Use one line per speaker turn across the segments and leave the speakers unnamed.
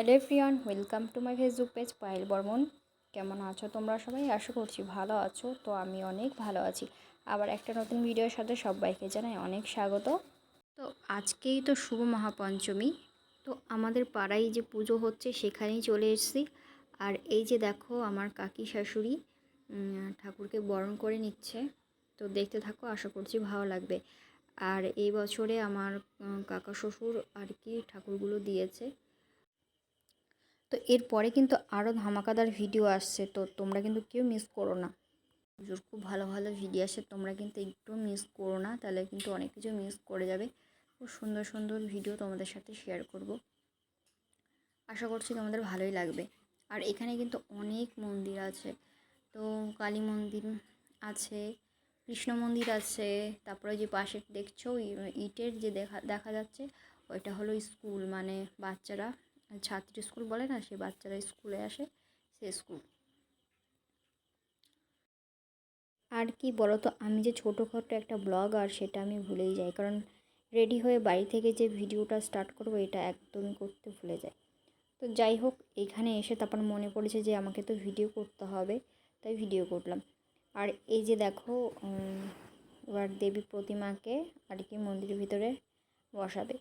Hello everyone, welcome to my Facebook page Payel Barman. কেমন আছো তোমরা সবাই? আশা করছি ভালো আছো। তো আমি অনেক ভালো আছি। আবার একটা নতুন ভিডিওর সাথে সবাইকে জানাই অনেক স্বাগত। তো আজকেই তো শুভ মহাপঞ্চমী। তো আমাদের পাড়ায় যে পুজো হচ্ছে সেখানেই চলে এসেছি। আর এই যে দেখো আমার কাকি শাশুড়ি ঠাকুরকে বরণ করে নিচ্ছে। তো দেখতে থাকো, আশা করছি ভালো লাগবে। আর এই বছরে আমার কাকা শ্বশুর আর কি ঠাকুরগুলো দিয়েছে। তো এরপরে কিন্তু আরও ধামাকাদার ভিডিও আসছে, তো তোমরা কিন্তু কেউ মিস করো না। পুজোর খুব ভালো ভালো ভিডিও আসে, তোমরা কিন্তু একটু মিস করো না, তাহলে কিন্তু অনেক কিছু মিস করে যাবে। খুব সুন্দর সুন্দর ভিডিও তোমাদের সাথে শেয়ার করব। আশা করছি তোমাদের ভালোই লাগবে। আর এখানে কিন্তু অনেক মন্দির আছে। তো কালী মন্দির আছে, কৃষ্ণ মন্দির আছে, তারপরে যে পাশে দেখছ ইটের যে দেখা দেখা যাচ্ছে, ওইটা হলো স্কুল মানে বাচ্চারা ছাত্রী স্কুল বলে না, সে বাচ্চারা স্কুলে আসে, সে স্কুল। আর কি বলো তো আমি যে ছোটোখাটো একটা ব্লগ আর সেটা আমি ভুলেই যাই। কারণ রেডি হয়ে বাড়ি থেকে যে ভিডিওটা স্টার্ট করব, এটা একদমই করতে ভুলে যাই। তো যাই হোক, এখানে এসে তারপর মনে পড়েছে যে আমাকে তো ভিডিও করতে হবে, তাই ভিডিও করলাম। আর এই যে দেখো এবার দেবী প্রতিমাকে আর কি মন্দিরের ভিতরে বসাবে।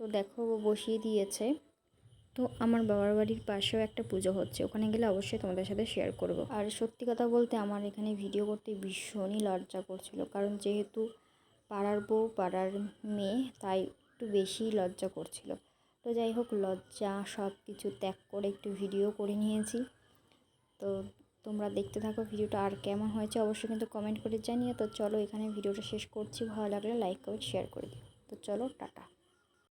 তো দেখো বসিয়ে দিয়েছে। তো আমার বাবার বাড়ির পাশেও একটা পুজো হচ্ছে, ওখানে গেলে অবশ্যই তোমাদের সাথে শেয়ার করব। আর সত্যি কথা বলতে আমার এখানে ভিডিও করতে ভীষণই লজ্জা করছিল, কারণ যেহেতু পাড়ার বউ, পাড়ার মেয়ে, তাই একটু বেশি লজ্জা করছিল। তো যাই হোক, লজ্জা সব কিছু ত্যাগ করে একটু ভিডিও করে নিয়েছি। তো তোমরা দেখতে থাকো ভিডিওটা আর কেমন হয়েছে, অবশ্যই কিন্তু কমেন্ট করে জানিয়ে তো চলো এখানে ভিডিওটা শেষ করছি, ভালো লাগলে লাইক করে শেয়ার করে দিও। তো চলো, টাটা।